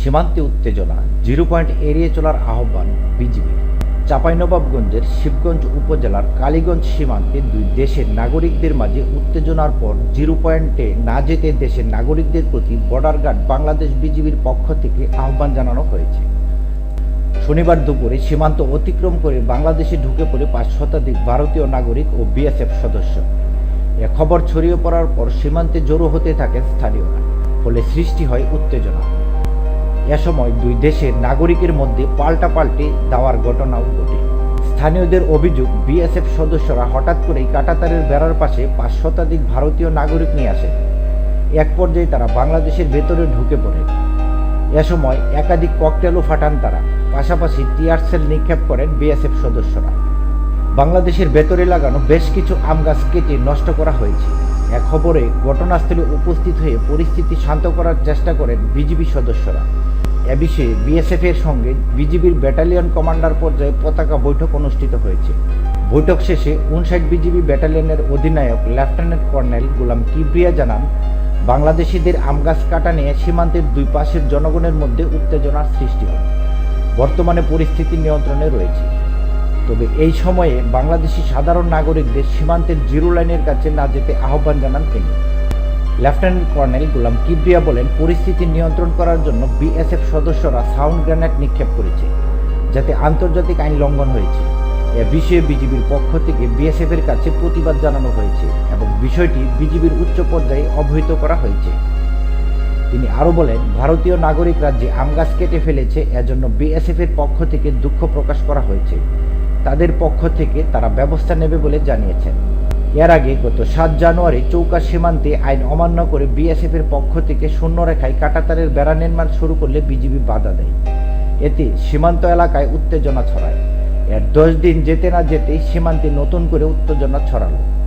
সীমান্তে উত্তেজনা, zero point এড়িয়ে চলার আহ্বান বিজিবি চাঁপাইনবাবগঞ্জের শিবগঞ্জ উপজেলার কালীগঞ্জ সীমান্তে দুই দেশের নাগরিকদের মাঝে উত্তেজনার পর জিরো পয়েন্টে না যেতে দেশের নাগরিকদের প্রতি বর্ডার গার্ড বাংলাদেশ বিজিবির পক্ষ থেকে আহ্বান জানানো হয়েছে। শনিবার দুপুরে সীমান্ত অতিক্রম করে বাংলাদেশে ঢুকে পড়ে পাঁচ শতাধিক ভারতীয় নাগরিক ও বিএসএফ সদস্য। এ খবর ছড়িয়ে পড়ার পর সীমান্তে জড়ো হতে থাকে স্থানীয়রা, ফলে সৃষ্টি হয় উত্তেজনা। এ সময় দুই দেশের নাগরিকের মধ্যে পাল্টাপাল্টি দেওয়ার ঘটনাও ঘটে। স্থানীয়দের অভিযোগ, বিএসএফ সদস্যরা হঠাৎ করেই কাটাতারের বেড়ার পাশে পাঁচ শতাধিক ভারতীয় নাগরিক নিয়ে আসে। এক পর্যায়ে তারা বাংলাদেশের ভেতরে ঢুকে পড়ে। এ সময় একাধিক ককটেলও ফাটান তারা। পাশাপাশি টিয়ার সেল নিক্ষেপ করেন বিএসএফ সদস্যরা। বাংলাদেশের ভেতরে লাগানো বেশ কিছু আম গাছ কেটে নষ্ট করা হয়েছে। এক খবরে ঘটনাস্থলে উপস্থিত হয়ে পরিস্থিতি শান্ত করার চেষ্টা করেন বিজিবি সদস্যরা। এ বিএসএফ এর সঙ্গে বিজিবির ব্যাটালিয়ন কমান্ডার পর্যায়ে পতাকা বৈঠক অনুষ্ঠিত হয়েছে। বৈঠক শেষে উনষাট বিজিবি ব্যাটালিয়নের অধিনায়ক, লেফটেন্যান্ট কর্নেল গোলাম কিবরিয়া জানান, বাংলাদেশিদের আম গাছ কাটা নিয়ে সীমান্তের দুই পাশের জনগণের মধ্যে উত্তেজনার সৃষ্টি হয়। বর্তমানে পরিস্থিতি নিয়ন্ত্রণে রয়েছে। তবে এই সময়ে বাংলাদেশি সাধারণ নাগরিকদের সীমান্তের জিরো লাইনের কাছে না যেতে আহ্বান জানান তিনি। লেফটেন্যান্ট কর্নেল গোলাম কিবরিয়া বলেন, পরিস্থিতি নিয়ন্ত্রণ করার জন্য বিএসএফ সদস্যরা সাউন্ড গ্রেনেড নিক্ষেপ করেছে, যাতে আন্তর্জাতিক আইন লঙ্ঘন হয়েছে। এ বিষয়ে বিজিবির পক্ষ থেকে বিএসএফ এর কাছে প্রতিবাদ জানানো হয়েছে এবং বিষয়টি বিজিবির উচ্চ পর্যায়ে অবহিত করা হয়েছে। তিনি আরও বলেন, ভারতীয় নাগরিক রাজ্যে আম গাছ কেটে ফেলেছে, এজন্য বিএসএফ এর পক্ষ থেকে দুঃখ প্রকাশ করা হয়েছে। তাদের পক্ষ থেকে তারা ব্যবস্থা নেবে বলে জানিয়েছেন। এর আগে গত সাত জানুয়ারি চৌকা সীমান্তে আইন অমান্য করে বিএসএফের পক্ষ থেকে শূন্য রেখায় কাটাতারের বেড়া নির্মাণ শুরু করলে বিজিবি বাধা দেয়। এতে সীমান্ত এলাকায় উত্তেজনা ছড়ায়। এর দশ দিন যেতে না যেতেই সীমান্তে নতুন করে উত্তেজনা ছড়ালো।